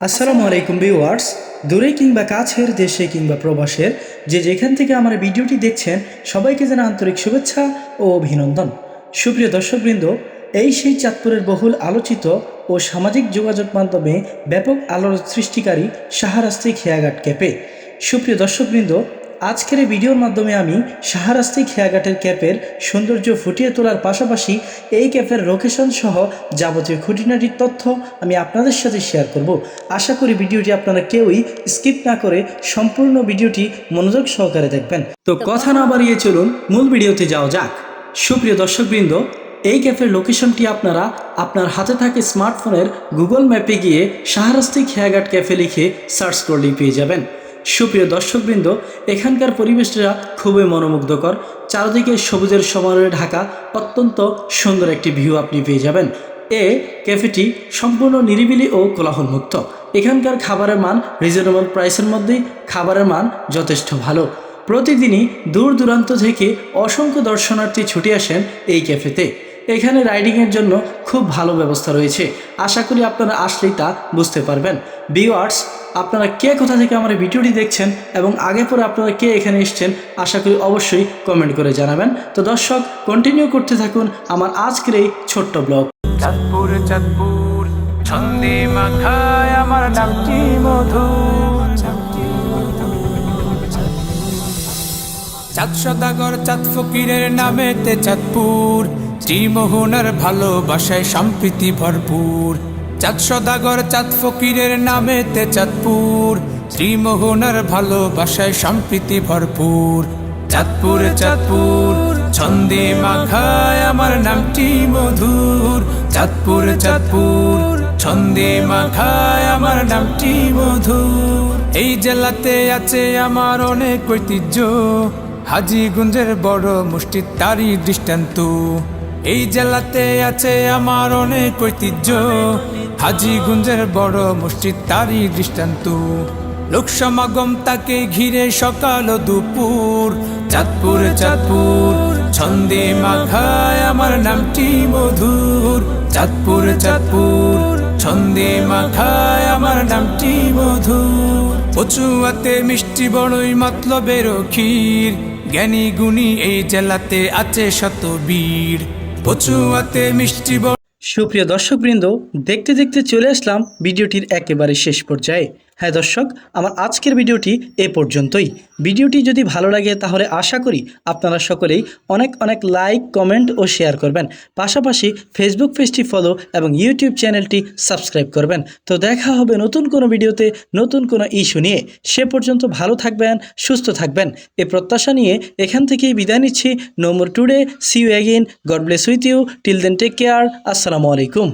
আসসালামু আলাইকুম ভিউয়ার্স। দূরে কিংবা কাছের দেশে কিংবা প্রবাসের যে যেখান থেকে আমার ভিডিওটি দেখছেন, সবাইকে যেন আন্তরিক শুভেচ্ছা ও অভিনন্দন। সুপ্রিয় দর্শকবৃন্দ, এই সেই চাঁদপুরের বহুল আলোচিত ও সামাজিক যোগাযোগ মাধ্যমে ব্যাপক আলোর সৃষ্টিকারী সাহারাস্তি খেয়াঘাট ক্যাপে সুপ্রিয় দর্শকবৃন্দ আজকের এই ভিডিওর মাধ্যমে আমি সাহারাস্তি খেয়াঘাটের ক্যাপের সৌন্দর্য ফুটিয়ে তোলার পাশাপাশি এই ক্যাপের লোকেশন সহ যাবতীয় খুঁটিনাটির তথ্য আমি আপনাদের সাথে শেয়ার করব। আশা করি ভিডিওটি আপনারা কেউই স্কিপ না করে সম্পূর্ণ ভিডিওটি মনোযোগ সহকারে দেখবেন। তো কথা না বাড়িয়ে চলুন, মূল ভিডিওতে যাওয়া যাক। সুপ্রিয় দর্শকবৃন্দ, এই ক্যাফের লোকেশনটি আপনারা আপনার হাতে থাকে স্মার্টফোনের গুগল ম্যাপে গিয়ে সাহারাস্তি খেয়াঘাট ক্যাফে লিখে সার্চ করলেই পেয়ে যাবেন। সুপ্রিয় দর্শকবৃন্দ, এখানকার পরিবেশটা খুবই মনোমুগ্ধকর। চারদিকে সবুজের সমারোহে ঢাকা অত্যন্ত সুন্দর একটি ভিউ আপনি পেয়ে যাবেন। এ ক্যাফেটি সম্পূর্ণ নিরিবিলি ও কোলাহলমুক্ত। এখানকার খাবারের মান রিজনেবল প্রাইসের মধ্যেই খাবারের মান যথেষ্ট ভালো। প্রতিদিনই দূর দূরান্ত থেকে অসংখ্য দর্শনার্থী ছুটে আসেন এই ক্যাফেতে এখানে রাইডিংয়ের জন্য খুব ভালো ব্যবস্থা রয়েছে। আশা করি আপনারা আসলেই তা বুঝতে পারবেন। ভিওয়ার্স আপনারা কে কোথা থেকে আমার ভিডিওটি দেখছেন এবং আগে পরে আপনারা কে এখানে এসছেন, আশা করি অবশ্যই কমেন্ট করে জানাবেন। তো দর্শক কন্টিনিউ করতে থাকুন আমার আজকের এই ছোট্ট ব্লগ। চাঁদপুর চাঁদপুর, ছন্দে আমার চাঁদ সদাগর, চাঁদ ফকিরের নামেতে চাঁদপুর শ্রীমোহনার ভালোবাসায় সম্প্রীতি ভরপুর। চাঁদ সদাগর, চাঁদ ফকিরের নামেতে চাঁদপুর। শ্রীমোহনার ভালোবাসায় সম্প্রীতি ভরপুর। চাঁদপুর চাঁদপুর, ছন্দে মাখায় আমার নামটি মধুর। চাঁদপুর চাঁদপুর, ছন্দে মাখায় আমার নামটি মধুর। এই জেলাতে আছে আমার অনেক ঐতিহ্য। হাজিগঞ্জের বড় মুষ্টি তারই দৃষ্টান্ত। এই জেলাতে আছে আমার অনেক ঐতিহ্য। হাজিগঞ্জের বড় মসজিদ, তারই দৃষ্টান্ত। লোক সমাগম তাকে ঘিরে সকাল দুপুর। চাঁদপুর চাঁদপুর, ছন্দে মাখায় আমার নামটি মধুর। চাঁদপুর চাঁদপুর, ছন্দে মাখায় আমার নামটি মধুর। পচুয়াতে মিষ্টি বড়ই মতলবের ক্ষীর। জ্ঞানী গুণী এই জেলাতে আছে শত বীর। পচুয়াতে মিষ্টি সুপ্রিয় দর্শকবৃন্দ দেখতে দেখতে চলে আসলাম ভিডিওটির একেবারে শেষ পর্যায়ে। হ্যাঁ দর্শক, আমার আজকের ভিডিওটি এ পর্যন্তই। ভিডিওটি যদি ভালো লাগে তাহলে আশা করি আপনারা সকলেই অনেক অনেক লাইক, কমেন্ট ও শেয়ার করবেন। পাশাপাশি ফেসবুক পেজটি ফলো এবং ইউটিউব চ্যানেলটি সাবস্ক্রাইব করবেন। তো দেখা হবে নতুন কোনো ভিডিওতে, নতুন কোনো ইস্যু নিয়ে। সে পর্যন্ত ভালো থাকবেন, সুস্থ থাকবেন। এ প্রত্যাশা নিয়ে এখান থেকেই বিদায় নিচ্ছি। নোমর today see you again God bless with you till then take care আসসালামু আলাইকুম।